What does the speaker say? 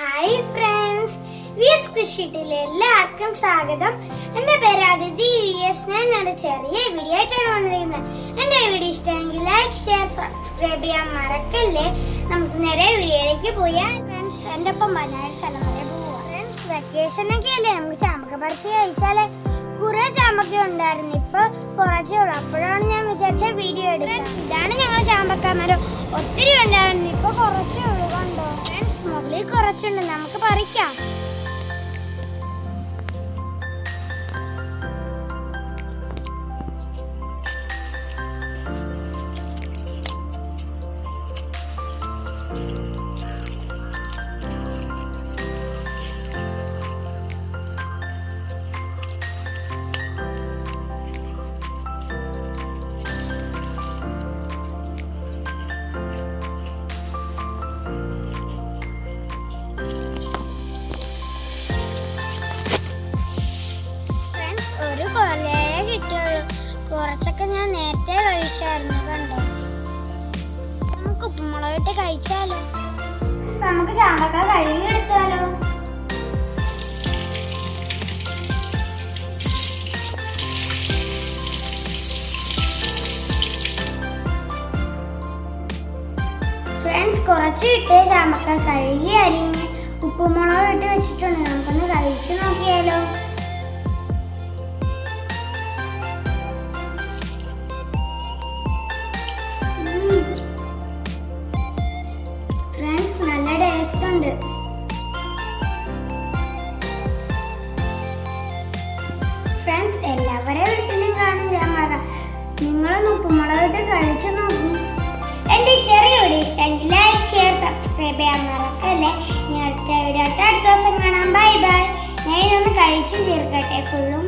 Hi friends V S കൃഷിട്ടിലെ എല്ലാവർക്കും സ്വാഗതം. എന്റെ പേര് അതിഥി വി എസ് ഞാൻ ഒരു ചെറിയ വീഡിയോ ആയിട്ടാണ് വന്നിരിക്കുന്നത്. എന്റെ വീഡിയോ ഇഷ്ടമെങ്കിൽ ലൈക്ക് ഷെയർ സബ്സ്ക്രൈബ് ചെയ്യാൻ മറക്കല്ലേ? നമുക്ക് നേരെ വീഡിയോയിലേക്ക് പോയാൽ ഫ്രണ്ട്സ് എന്റെ ഒപ്പം വയനാട് സ്ഥലം വരെ പോവാം. ഫ്രണ്ട്സ് വെക്കേഷൻ ഒക്കെ അല്ലേ? നമുക്ക് ചാമക്ക പറിച്ച് കഴിച്ചാലേ. കുറെ ചാമ്പക്ക ഉണ്ടായിരുന്നു. ഇപ്പൊ കുറച്ചേ ഉള്ളൂ. അപ്പോഴാണ് ഞാൻ വിചാരിച്ച വീഡിയോ എടുക്കാൻ. ഇതാണ് ഞങ്ങൾ ചാമ്പക്കാമരം ഒത്തിരി ഉണ്ടായിരുന്നു. ഇപ്പൊ കുറച്ചേ കുറച്ചുണ്ട് നമുക്ക് പറിക്കാം. Thank ഒരു കൊലേ കിട്ടിയുള്ളൂ. കുറച്ചൊക്കെ ഞാൻ നേരത്തെ കഴിച്ചായിരുന്നു കണ്ടോ നമുക്ക് ഉപ്പുമുളകിട്ട് കഴിച്ചാലോ? നമുക്ക് ചാമ്പക്ക കഴുകി എടുത്താലോ? ഫ്രണ്ട്സ് കുറച്ച് ഇട്ട് ചാമ്പക്ക കഴുകി അരിഞ്ഞ് ഉപ്പുമുളക് ഇട്ട് വെച്ചിട്ടുണ്ട്. നമുക്കൊന്ന് കഴിച്ചു നോക്കിയാലോ? ഉണ്ട്. ഫ്രണ്ട്സ് എല്ലാവരെയും വീട്ടിലും കാണും ജാമക നിങ്ങളൊന്ന് ഉപ്പുമുളകിട്ട് കഴിച്ചു നോക്കും. എന്റെ ചെറിയ വീഡിയോ ഇഷ്ടമെങ്കിൽ ലൈക്ക് ഷെയർ സബ്സ്ക്രൈബ് ചെയ്യാൻ മറക്കല്ലേ. ഞാൻ അടുത്ത വീഡിയോ അടുത്ത ദിവസം കാണാം. ബൈ ബൈ ഞാൻ ഇതൊന്ന് കഴിച്ചു തീർക്കട്ടെ. ഫുള്ളും